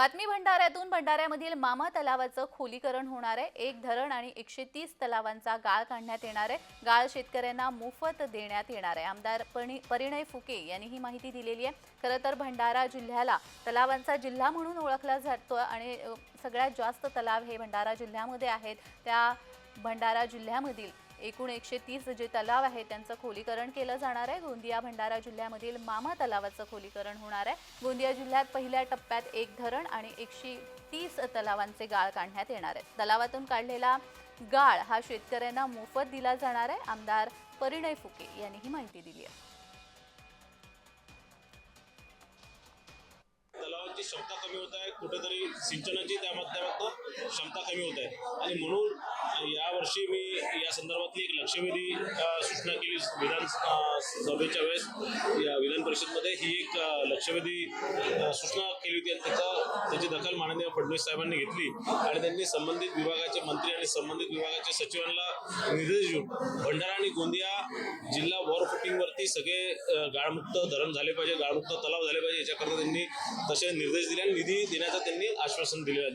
बातमी भंडाऱ्यातून भंडाऱ्यामधील मामा तलावाचं खोलीकरण होणार आहे. एक धरण आणि एकशे तीस तलावांचा गाळ काढण्यात येणार आहे. गाळ शेतकऱ्यांना मोफत देण्यात येणार आहे. आमदार परिणय फुके यांनी ही माहिती दिलेली आहे. खरं तर भंडारा जिल्ह्याला तलावांचा जिल्हा म्हणून ओळखला जातो आणि सगळ्यात जास्त तलाव हे भंडारा जिल्ह्यामध्ये आहेत. त्या भंडारा जिल्ह्यामधील एकूण एकशे तीस जे तलाव आहेत त्यांचं खोलीकरण केलं जाणार आहे. गोंदिया भंडारा जिल्ह्यामधील मामा तलावाचं खोलीकरण होणार आहे. गोंदिया जिल्ह्यात पहिल्या टप्प्यात एक धरण आणि एकशे तीस तलावांचे गाळ काढण्यात येणार आहेत. तलावातून काढलेला गाळ हा शेतकऱ्यांना मोफत दिला जाणार आहे. आमदार परिणय फुके यांनी ही माहिती दिली आहे. तलावांची क्षमता कमी होत आहे. कुठेतरी सिंचनाची त्या माध्यमातून क्षमता कमी होत आहे. आणि म्हणून यावर्षी मी या संदर्भातली एक लक्षवेधी सूचना केली. विधान सभेच्या वेळेस या परिषदमध्ये ही एक लक्षवेधी सूचना केली होती आणि त्याचा त्याची दखल माननीय फडणवीस साहेबांनी घेतली आणि त्यांनी संबंधित विभागाचे मंत्री आणि संबंधित विभागाच्या सचिवांना निर्देश देऊन भंडारा आणि गोंदिया जिल्हा वॉर फुटिंगवरती सगळे गाळमुक्त धरण झाले पाहिजे गाळमुक्त तलाव झाले पाहिजे याच्याकरता त्यांनी तसे निर्देश दिले आणि निधी देण्याचं त्यांनी आश्वासन दिले आहे.